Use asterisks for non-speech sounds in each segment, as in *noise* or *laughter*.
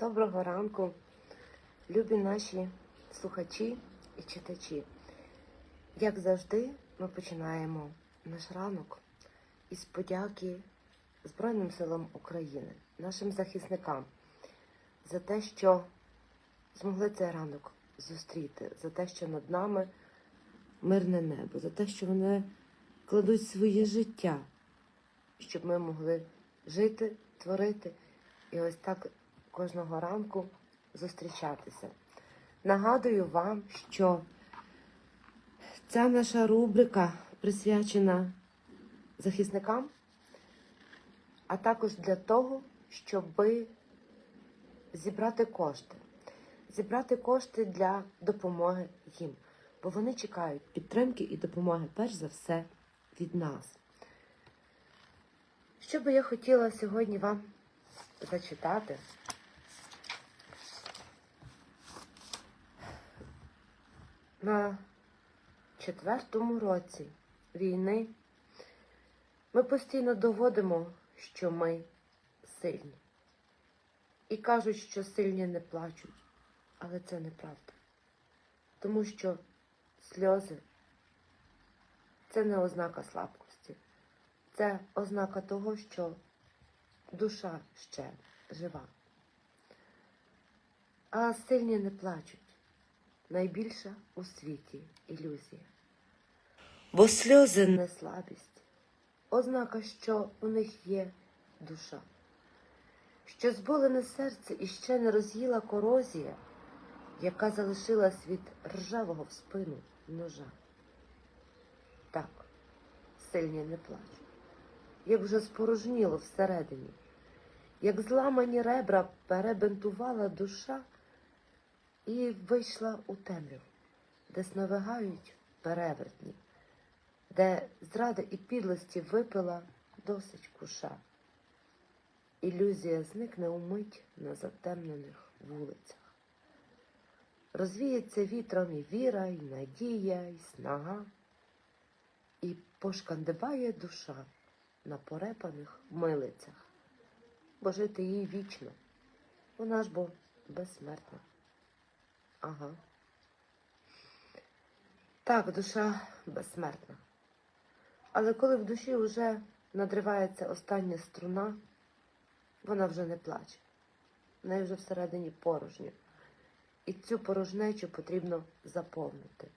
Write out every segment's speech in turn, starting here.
Доброго ранку, любі наші слухачі і читачі. Як завжди, ми починаємо наш ранок із подяки Збройним силам України, нашим захисникам за те, що змогли цей ранок зустріти, за те, що над нами мирне небо, за те, що вони кладуть своє життя, щоб ми могли жити, творити і ось так кожного ранку зустрічатися. Нагадую вам, що ця наша рубрика присвячена захисникам, а також для того, щоб зібрати кошти. Зібрати кошти для допомоги їм, бо вони чекають підтримки і допомоги, перш за все, від нас. Що би я хотіла сьогодні вам зачитати? На четвертому році війни ми постійно доводимо, що ми сильні. І кажуть, що сильні не плачуть, але це неправда. Тому що сльози це не ознака слабкості, це ознака того, що душа ще жива. А сильні не плачуть. Найбільша у світі ілюзія. Бо сльози не слабість, ознака, що у них є душа, що зболене серце іще не роз'їла корозія, яка залишилась від ржавого в спину ножа. Так, сильні не плачуть, як вже спорожніло всередині, як зламані ребра перебинтувала душа і вийшла у темряву, де сновигають перевертні, де зрада і підлості випила досить куша. Ілюзія зникне умить на затемнених вулицях. Розвіється вітром і віра, і надія, і снага, і пошкандибає душа на порепаних милицях, бо жити їй вічно, вона ж бо безсмертна. Ага. Так, душа безсмертна. Але коли в душі вже надривається остання струна, вона вже не плаче. В неї вже всередині порожньо. І цю порожнечу потрібно заповнити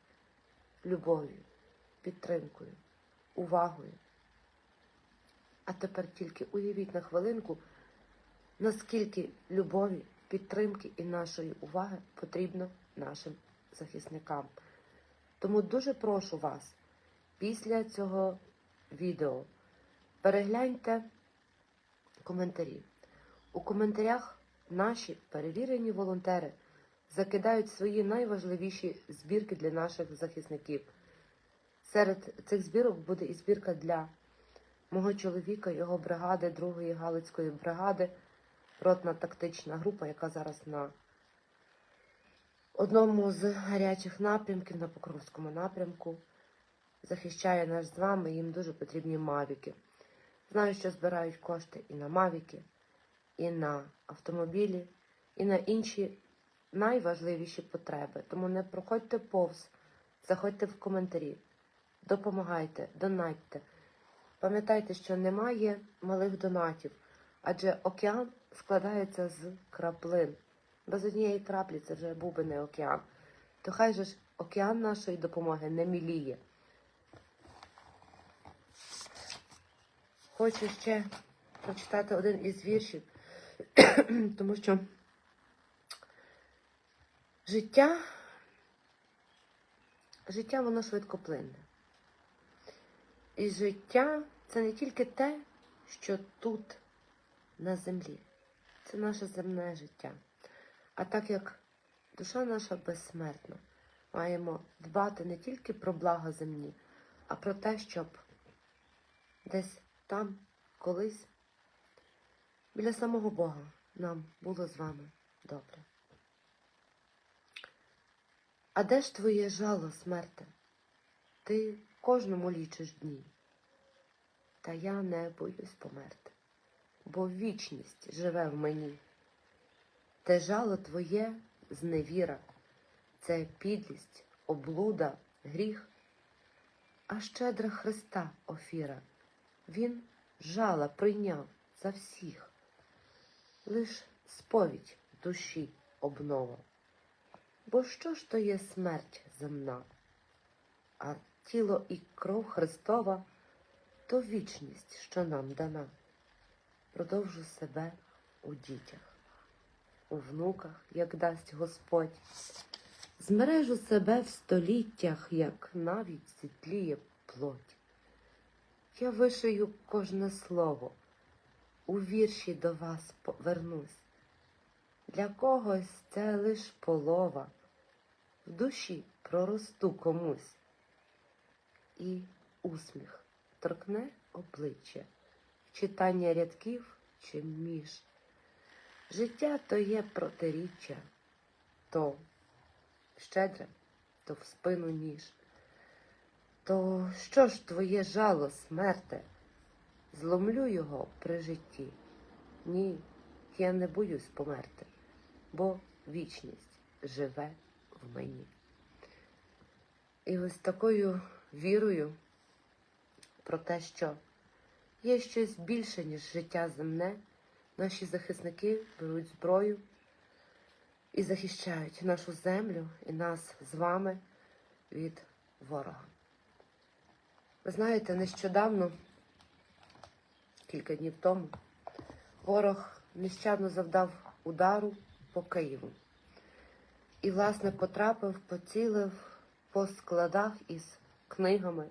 любов'ю, підтримкою, увагою. А тепер тільки уявіть на хвилинку, наскільки любові, підтримки і нашої уваги потрібно нашим захисникам. Тому дуже прошу вас після цього відео перегляньте коментарі. У коментарях наші перевірені волонтери закидають свої найважливіші збірки для наших захисників. Серед цих збірок буде і збірка для мого чоловіка, його бригади, другої Галицької бригади, ротна тактична група, яка зараз на одному з гарячих напрямків на Покровському напрямку захищає нас з вами. Їм дуже потрібні мавіки. Знаю, що збирають кошти і на мавіки, і на автомобілі, і на інші найважливіші потреби. Тому не проходьте повз, заходьте в коментарі, допомагайте, донатьте. Пам'ятайте, що немає малих донатів, адже океан складається з краплин. Без однієї краплі це вже був би не океан. То хай же ж океан нашої допомоги не міліє. Хочу ще прочитати один із віршів, *clears throat* тому що життя, життя воно швидкоплинне. І життя це не тільки те, що тут на землі. Це наше земне життя. А так як душа наша безсмертна, маємо дбати не тільки про блага земні, а про те, щоб десь там, колись, біля самого Бога нам було з вами добре. А де ж твоє жало, смерте? Ти кожному лічиш дні. Та я не боюсь померти, бо вічність живе в мені. Те жало твоє зневіра, це підлість, облуда, гріх, а щедра Христа офіра. Він жала прийняв за всіх, лиш сповідь душі обнова. Бо що ж то є смерть земна, а тіло і кров Христова то вічність, що нам дана. Продовжу себе у дітях, у внуках, як дасть Господь. Змережу себе в століттях, як навіть світліє плоть. Я вишию кожне слово, у вірші до вас повернусь. Для когось це лиш полова, в душі проросту комусь. І усміх торкне обличчя, читання рядків чи між. Життя то є протиріччя, то щедре, то в спину ніж. То що ж твоє жало, смерте? Зломлю його при житті. Ні, я не боюсь померти, бо вічність живе в мені. І ось такою вірою про те, що є щось більше, ніж життя земне, наші захисники беруть зброю і захищають нашу землю і нас з вами від ворога. Ви знаєте, нещодавно, кілька днів тому, ворог нещадно завдав удару по Києву. І, власне, потрапив, поцілив по складах із книгами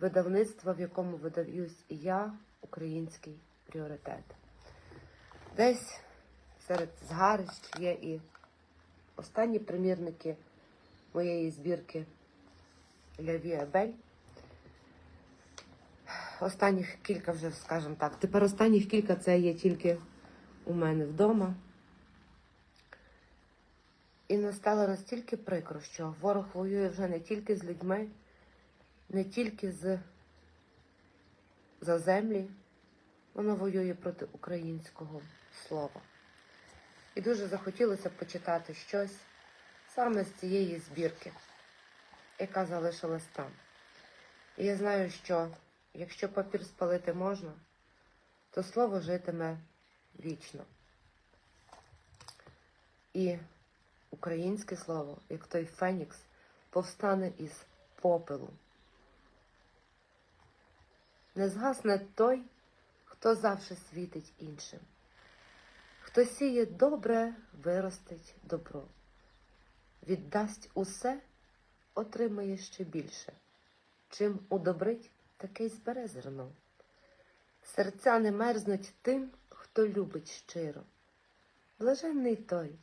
видавництва, в якому видаюсь і я, український пріоритет. Десь серед згарищ є і останні примірники моєї збірки Ляві Абель. Останніх кілька вже, скажімо так. Тепер останніх кілька це є тільки у мене вдома. І настало настільки прикро, що ворог воює вже не тільки з людьми, не тільки з за землі, воно воює проти українського слова. І дуже захотілося почитати щось саме з цієї збірки, яка залишилась там. І я знаю, що якщо папір спалити можна, то слово житиме вічно. І українське слово, як той Фенікс, повстане із попелу. Не згасне той, хто завжди світить іншим. Хто сіє добре, виростить добро. Віддасть усе, отримає ще більше. Чим удобрить, таке й збере зерно. Серця не мерзнуть тим, хто любить щиро. Блаженний той,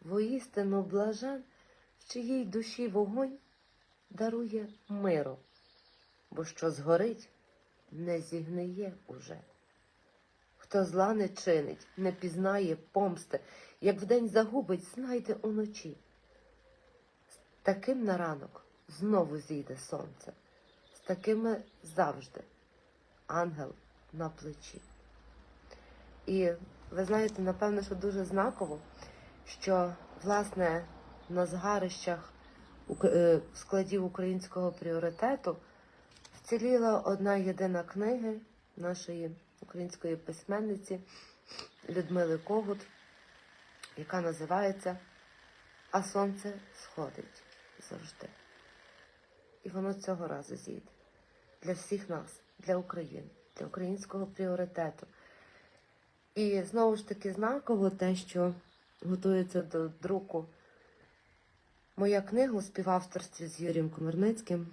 воістину блажен, в чиїй душі вогонь дарує миру, бо що згорить, не зігниє уже. Хто зла не чинить, не пізнає помсти, як вдень загубить, знайде уночі. З таким на ранок знову зійде сонце, з такими завжди ангел на плечі. І ви знаєте, напевно, що дуже знаково, що власне на згарищах е, складів українського пріоритету вціліла одна єдина книга нашої української письменниці Людмили Когут, яка називається А сонце сходить завжди. І воно цього разу зійде для всіх нас, для України, для українського пріоритету. І знову ж таки знаково те, що готується до друку моя книга у співавторстві з Юрієм Комерницьким.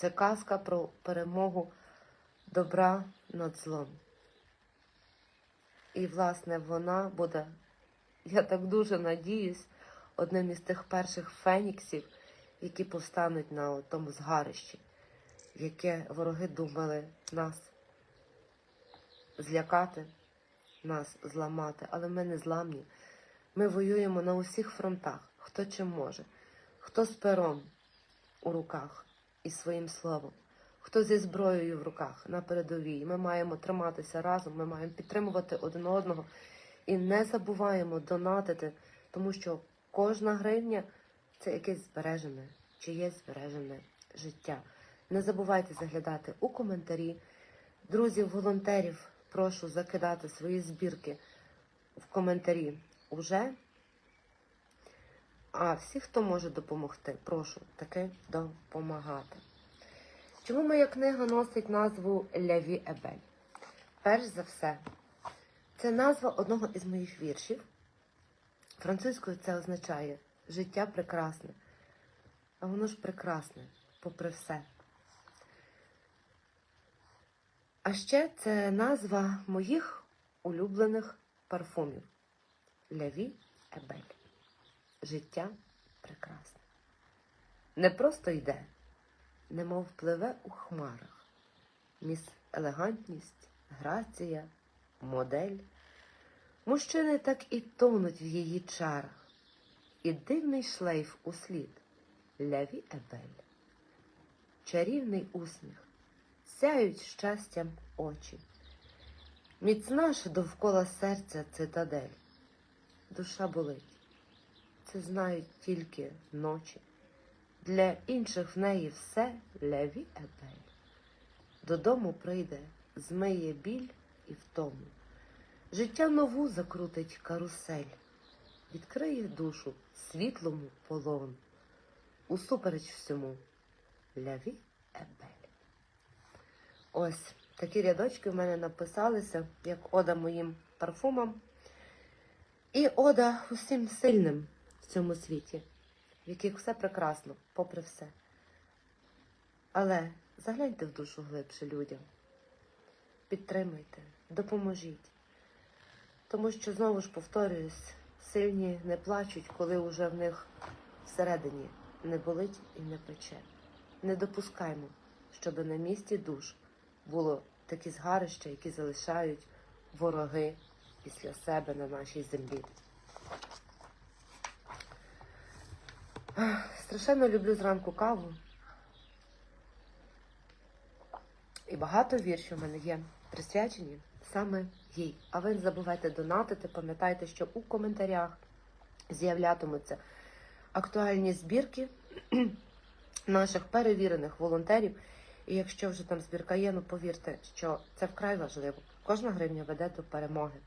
Це казка про перемогу добра над злом. І, власне, вона буде, я так дуже надіюсь, одним із тих перших феніксів, які повстануть на тому згарищі, яке вороги думали нас злякати, нас зламати. Але ми не зламні. Ми воюємо на усіх фронтах, хто чим може, хто з пером у руках і своїм словом, хто зі зброєю в руках на передовій. Ми маємо триматися разом, ми маємо підтримувати один одного І не забуваємо донатити, тому що кожна гривня це якесь збережене, чиєсь збережене життя. Не забувайте заглядати у коментарі. Друзів, волонтерів, прошу закидати свої збірки в коментарі уже. А всі, хто може допомогти, прошу таки допомагати. Чому моя книга носить назву Ляві Ебель? Перш за все, це назва одного із моїх віршів. Французькою це означає життя прекрасне. А воно ж прекрасне, попри все. А ще це назва моїх улюблених парфумів. Ляві Ебель. Життя прекрасне. Не просто йде, немов пливе у хмарах. Міс елегантність, грація, модель. Мужчини так і тонуть в її чарах. І дивний шлейф у слід Ляві Ебель. Чарівний усміх, сяють щастям очі. Міцна ж довкола серця цитадель. Душа болить. Це знають тільки ночі. Для інших в неї все ляві ебель. Додому прийде, змиє біль і втому. Життя нову закрутить карусель, відкриє душу світлому полон. Усупереч всьому ляві ебель. Ось такі рядочки в мене написалися, як ода моїм парфумам. І ода усім сильним цьому світі, в яких все прекрасно, попри все. Але загляньте в душу глибше людям, підтримуйте, допоможіть. Тому що, знову ж повторююсь, сильні не плачуть, коли вже в них всередині не болить і не пече. Не допускаймо, щоб на місці душ було такі згарища, які залишають вороги після себе на нашій землі. Страшенно люблю зранку каву. І багато віршів у мене є присвячені саме їй. А ви не забувайте донатити, пам'ятайте, що у коментарях з'являтимуться актуальні збірки *clears throat* наших перевірених волонтерів. І якщо вже там збірка є, ну повірте, що це вкрай важливо. Кожна гривня веде до перемоги.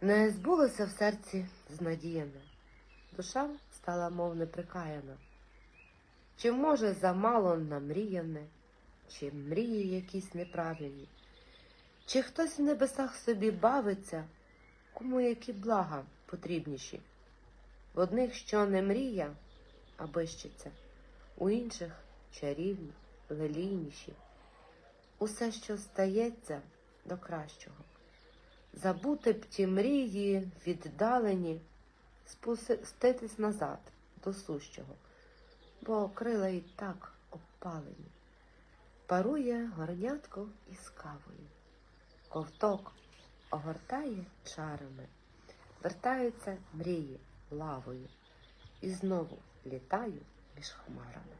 Не збулося в серці знадіяне, душа стала мов неприкаяна. Чи може замало намріяне, чи мрії якісь неправильні, чи хтось в небесах собі бавиться, кому які блага потрібніші? В одних, що не мрія, а бищиться, у інших чарівні, лелійніші. Усе, що стається до кращого. Забути б ті мрії віддалені, спуститись назад до сущого, бо крила і так обпалені. Парує горнятко із кавою, ковток огортає чарами, вертаються мрії лавою, і знову літаю між хмарами.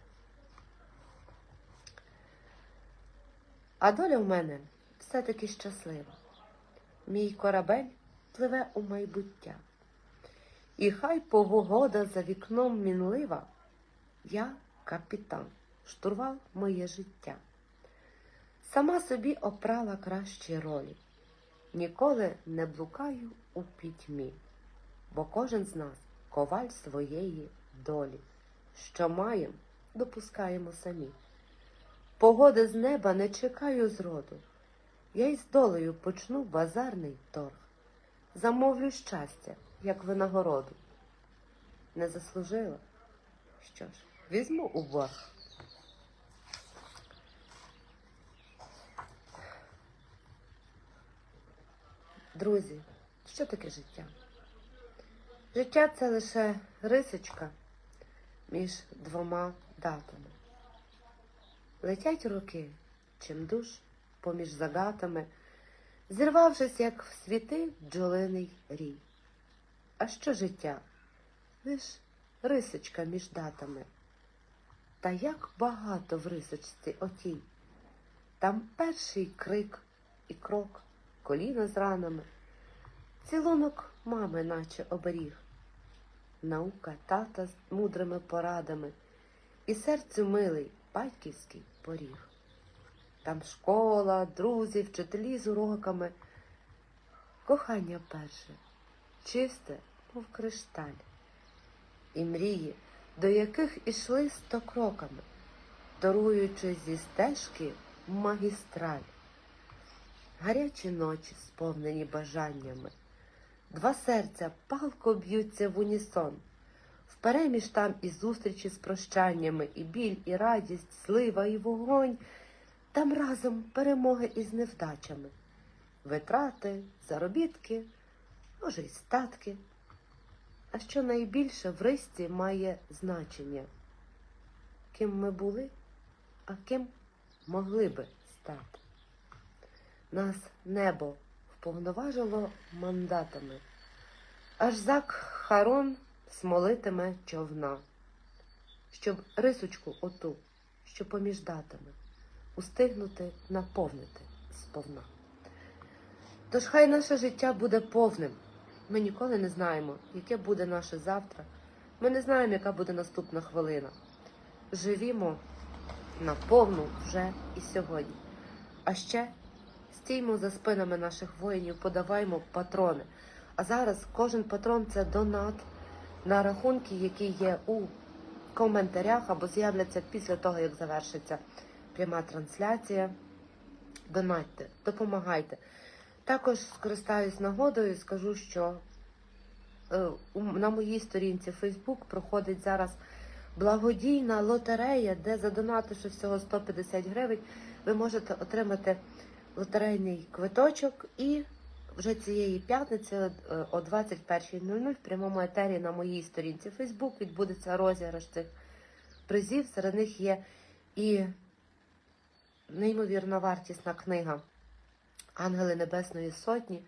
А доля в мене все-таки щаслива. Мій корабель пливе у майбуття. І хай повогода за вікном мінлива, я капітан, штурвал моє життя. Сама собі опрала кращі ролі, ніколи не блукаю у пітьмі, бо кожен з нас коваль своєї долі, що маєм, допускаємо самі. Погоди з неба не чекаю зроду. Я із долею почну базарний торг. Замовлю щастя, як винагороду. Не заслужила? Що ж, візьму у борг. Друзі, що таке життя? Життя це лише рисочка між двома датами. Летять роки, чим душ поміж загатами, зірвавшись, як в світи бджолиний рій. А що життя? Лиш рисочка між датами. Та як багато в рисочці отій. Там перший крик і крок, коліна з ранами, Цілунок мами, наче оберіг, наука тата з мудрими порадами, і серцю милий батьківський поріг. Там школа, друзі, вчителі з уроками, кохання перше, чисте, мов кришталь, і мрії, до яких ішли сто кроками, даруючи зі стежки магістраль. Гарячі ночі, сповнені бажаннями, два серця палко б'ються в унісон. Впереміж там і зустрічі з прощаннями, і біль, і радість, слива, і вогонь, там разом перемоги із невдачами, витрати, заробітки, може, й статки. А що найбільше в ристі має значення, ким ми були, а ким могли би стати. Нас небо вповноважило мандатами, аж зак Харон смолитиме човна, щоб рисочку оту, що поміж датами, устигнути наповнити сповна. Тож хай наше життя буде повним. Ми ніколи не знаємо, яке буде наше завтра. Ми не знаємо, яка буде наступна хвилина. Живімо наповну вже і сьогодні. А ще стіймо за спинами наших воїнів, подаваймо патрони. А зараз кожен патрон це донат на рахунки, які є у коментарях або з'являться після того, як завершиться пряма трансляція. Донатьте, допомагайте. Також скористаюсь нагодою і скажу, що е, на моїй сторінці Facebook проходить зараз благодійна лотерея, де задонативши всього 150 гривень, ви можете отримати лотерейний квиточок і вже цієї п'ятниці е, о 21.00 в прямому етері на моїй сторінці Facebook відбудеться розіграш цих призів. Серед них є і неймовірно вартісна книга Ангели Небесної Сотні.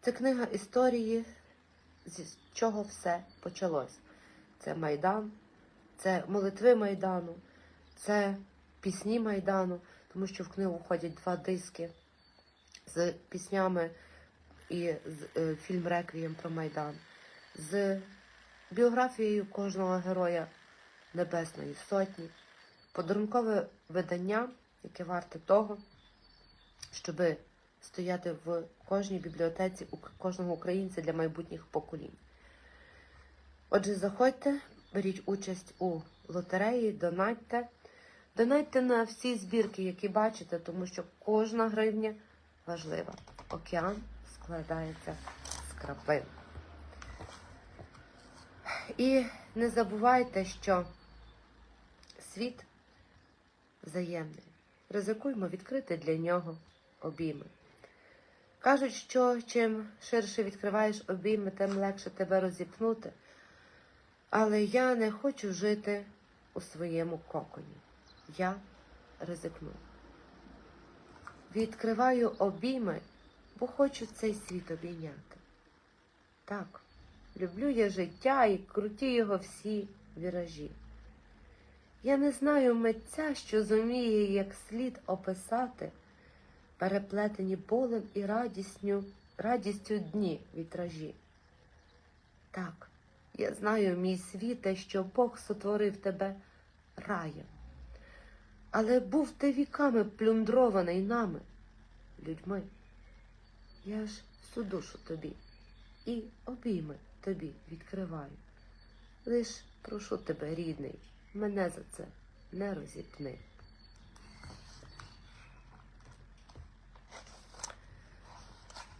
Це книга історії, з чого все почалось. Це Майдан, це молитви Майдану, це пісні Майдану, тому що в книгу входять два диски з піснями і з е, фільм Реквієм про Майдан, з біографією кожного героя Небесної Сотні, подарункове видання, яке варте того, щоби стояти в кожній бібліотеці у кожного українця для майбутніх поколінь. Отже, заходьте, беріть участь у лотереї, донатьте. Донатьте на всі збірки, які бачите, тому що кожна гривня важлива. Океан складається з краплин. І не забувайте, що світ взаємний. Ризикуймо відкрити для нього обійми. Кажуть, що чим ширше відкриваєш обійми, тим легше тебе розіпнути. Але я не хочу жити у своєму коконі. Я ризикну. Відкриваю обійми, бо хочу цей світ обійняти. Так, люблю я життя і круті його всі віражі. Я не знаю митця, що зуміє як слід описати переплетені болем і радістю, радістю дні вітражі. Так, я знаю, мій світе, що Бог сотворив тебе раєм. Але був ти віками плюндрований нами, людьми. Я ж всю душу тобі і обійми тобі відкриваю. Лиш прошу тебе, рідний, мене за це не розіпни.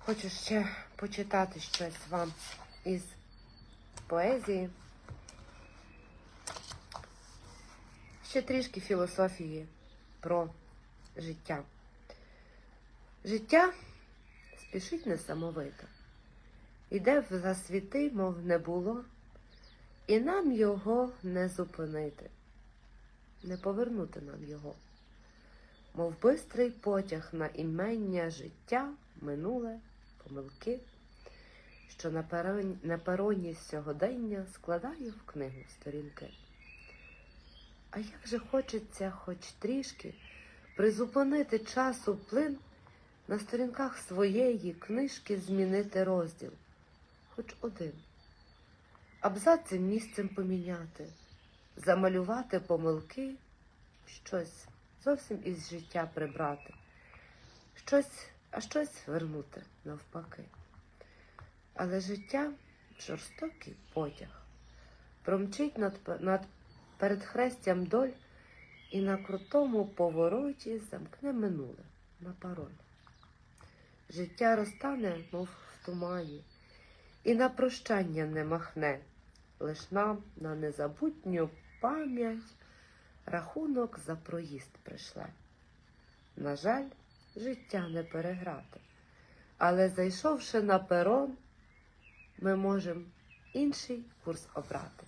Хочу ще почитати щось вам із поезії. Ще трішки філософії про життя. Життя спішить несамовито. Іде в засвіти, мов не було, і нам його не зупинити, не повернути нам його, мов бистрий потяг на імення життя, минуле, помилки, що на пероні, на пероні сьогодення складаю в книгу сторінки. А як же хочеться хоч трішки призупинити часу плин на сторінках своєї книжки змінити розділ, хоч один. Абзацем місцем поміняти, замалювати помилки, щось зовсім із життя прибрати, щось, а щось вернути навпаки. Але життя жорстокий потяг, промчить над, над передхрестям доль і на крутому повороті замкне минуле на пароль. Життя розтане, мов в тумані, і на прощання не махне, лиш нам на незабутню пам'ять рахунок за проїзд пришле. На жаль, життя не переграти, але зайшовши на перон, ми можемо інший курс обрати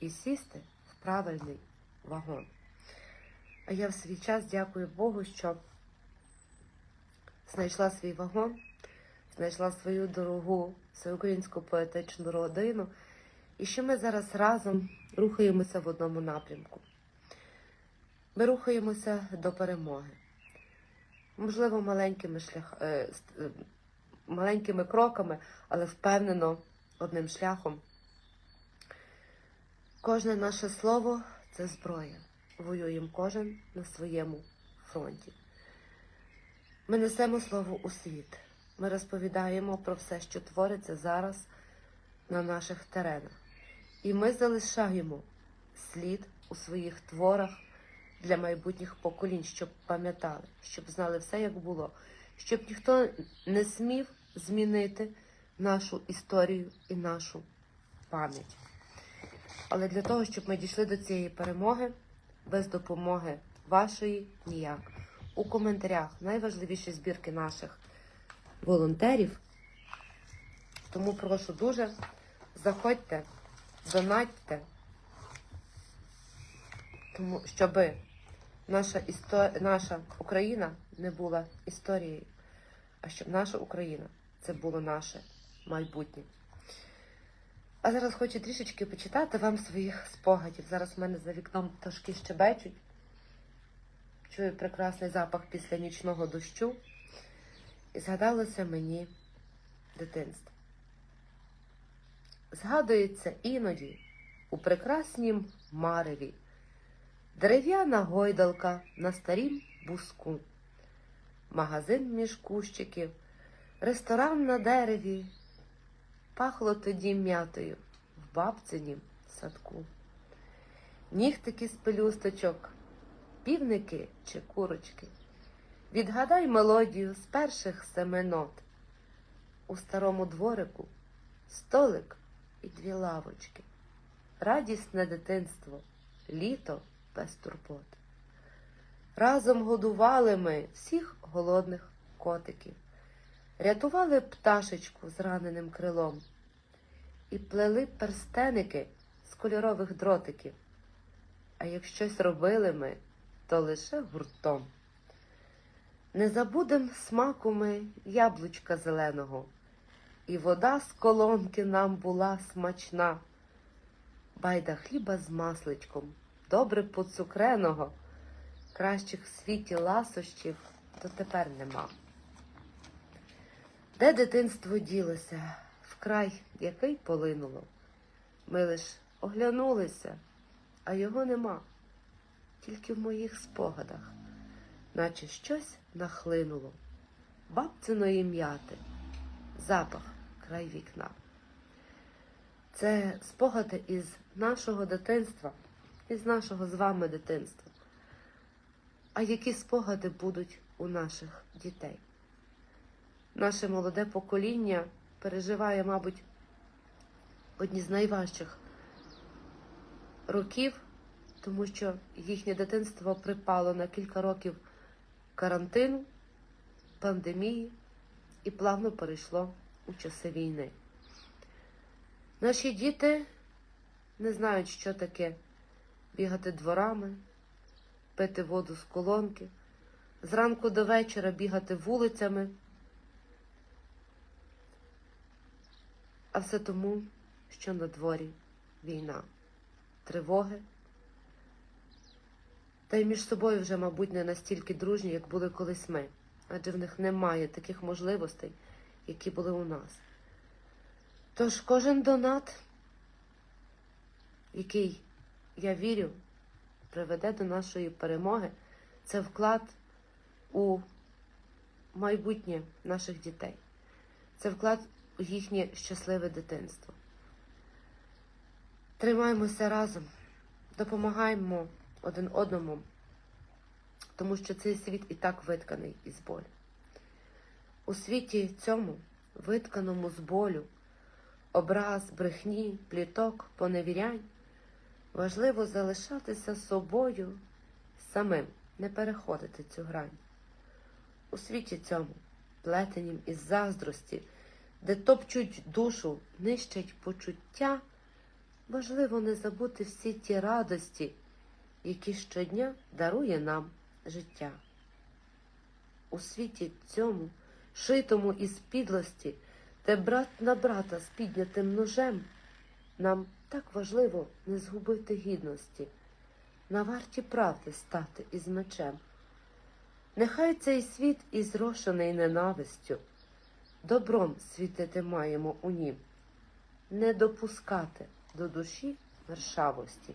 і сісти в правильний вагон. А я в свій час дякую Богу, що знайшла свій вагон, знайшла свою дорогу всеукраїнську поетичну родину, і що ми зараз разом рухаємося в одному напрямку. Ми рухаємося до перемоги. Можливо, маленькими, шлях... е, е, маленькими кроками, але впевнено одним шляхом. Кожне наше слово це зброя. Воюємо кожен на своєму фронті. Ми несемо слово у світ. Ми розповідаємо про все, що твориться зараз на наших теренах. І ми залишаємо слід у своїх творах для майбутніх поколінь, щоб пам'ятали, щоб знали все, як було, щоб ніхто не смів змінити нашу історію і нашу пам'ять. Але для того, щоб ми дійшли до цієї перемоги, без допомоги вашої ніяк. У коментарях найважливіші збірки наших волонтерів. Тому прошу дуже, заходьте, донатьте, тому щоб наша, істо... наша Україна не була історією, а щоб наша Україна це було наше майбутнє. А зараз хочу трішечки почитати вам своїх спогадів. Зараз в мене за вікном пташки щебечуть. Чую прекрасний запах після нічного дощу. І згадалося мені дитинство. Згадується іноді у прекраснім мареві дерев'яна гойдалка на старім буску, магазин між кущиків, ресторан на дереві. Пахло тоді м'ятою в бабцинім садку. Нігтики з пелюсточок, півники чи курочки. Відгадай мелодію з перших семи нот. У старому дворику столик і дві лавочки. Радісне дитинство, літо без турбот. Разом годували ми всіх голодних котиків, рятували пташечку з раненим крилом і плели перстеники з кольорових дротиків. А як щось робили ми, то лише гуртом. Не забудем смаку ми яблучка зеленого, і вода з колонки нам була смачна. Байда хліба з масличком, добре поцукреного, кращих в світі ласощів дотепер нема. Де дитинство ділося, вкрай який полинуло. Ми лиш оглянулися, а його нема, тільки в моїх спогадах, наче щось нахлинуло, бабциної м'яти, запах край вікна. Це спогади із нашого дитинства, із нашого з вами дитинства. А які спогади будуть у наших дітей? Наше молоде покоління переживає, мабуть, одні з найважчих років, тому що їхнє дитинство припало на кілька років карантину, пандемії і плавно перейшло у часи війни. Наші діти не знають, що таке бігати дворами, пити воду з колонки, зранку до вечора бігати вулицями. А все тому, що на дворі війна, тривоги. Та й між собою вже, мабуть, не настільки дружні, як були колись ми, адже в них немає таких можливостей, які були у нас. Тож кожен донат, який, я вірю, приведе до нашої перемоги, це вклад у майбутнє наших дітей. Це вклад у їхнє щасливе дитинство. Тримаємося разом, допомагаємо один одному, тому що цей світ і так витканий із болю. У світі цьому, витканому з болю, образ, брехні, пліток, поневірянь, важливо залишатися собою самим, не переходити цю грань. У світі цьому, плетенім із заздрості, де топчуть душу, нищать почуття, важливо не забути всі ті радості, які щодня дарує нам життя. У світі цьому, шитому із підлості, де брат на брата з піднятим ножем, нам так важливо не згубити гідності, на варті правди стати із мечем. Нехай цей світ і зрошений ненавистю, добром світити маємо у нім, не допускати до душі вершавості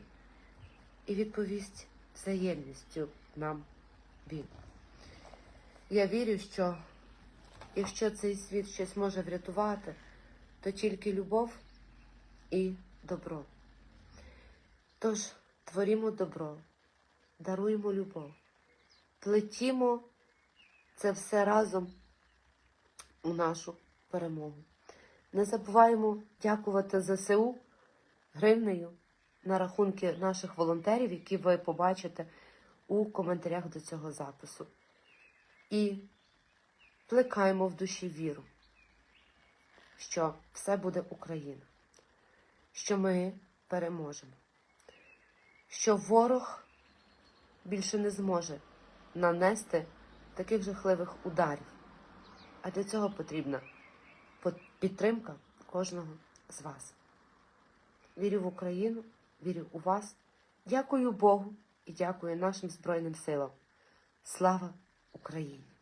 і відповість взаємністю нам він. Я вірю, що якщо цей світ щось може врятувати, то тільки любов і добро. Тож творімо добро, даруємо любов, плетімо це все разом у нашу перемогу. Не забуваємо дякувати ЗСУ гривнею на рахунки наших волонтерів, які ви побачите у коментарях до цього запису. І плекаємо в душі віру, що все буде Україна, що ми переможемо, що ворог більше не зможе нанести таких жахливих ударів. А для цього потрібна підтримка кожного з вас. Вірю в Україну, вірю у вас. Дякую Богу і дякую нашим Збройним силам. Слава Україні!